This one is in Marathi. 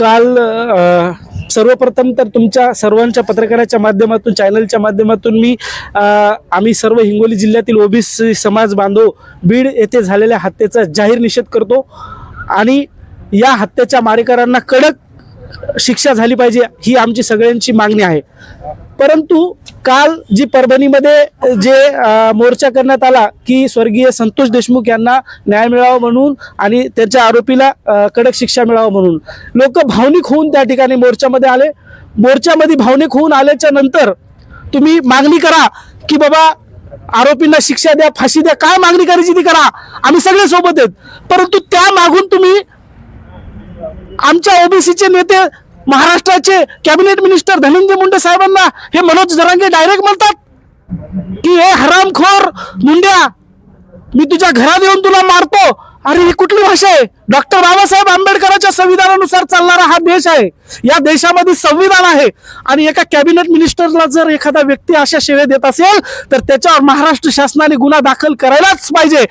काल सर्वप्रथम तर तुमच्या सर्वांच्या पत्रकाराच्या माध्यमातून चॅनलच्या माध्यमातून मी आम्ही सर्व हिंगोली जिल्ह्यातील ओबीसी समाज बांधव बीड येथे झालेल्या हत्येचा जाहीर निषेध करतो. आणि या हत्येच्या मारेकरांना कडक शिक्षा झाली पाहिजे ही आमची सगळ्यांची मागणी आहे. परंतु काल जी परभणीमध्ये जे मोर्चा करण्यात आला की स्वर्गीय संतोष देशमुख यांना न्याय मिळावा म्हणून आणि त्याच्या आरोपीला कडक शिक्षा मिळावं म्हणून. लोक भावनिक होऊन त्या ठिकाणी मोर्चामध्ये आले. मोर्चामध्ये भावनिक होऊन आल्याच्यानंतर तुम्ही मागणी करा की बाबा आरोपींना शिक्षा द्या फाशी द्या काय मागणी करायची ती करा. आम्ही सगळे सोबत आहेत. परंतु त्या मागून तुम्ही आमच्या ओबीसीचे नेते महाराष्ट्राचे कॅबिनेट मिनिस्टर धनंजय मुंडे साहेबांना हे मनोज जरांगे डायरेक्ट म्हणतात की हे हरामखोर मुंड्या मी तुझ्या घरात येऊन तुला मारतो. अरे ही कुठली भाषा आहे? डॉक्टर बाबासाहेब आंबेडकरांच्या संविधानानुसार चालणारा हा देश आहे. या देशामध्ये संविधान आहे. आणि एका कॅबिनेट मिनिस्टरला जर एखादा व्यक्ती अशा शिव्या देत असेल तर त्याच्यावर महाराष्ट्र शासनाने गुन्हा दाखल करायलाच पाहिजे.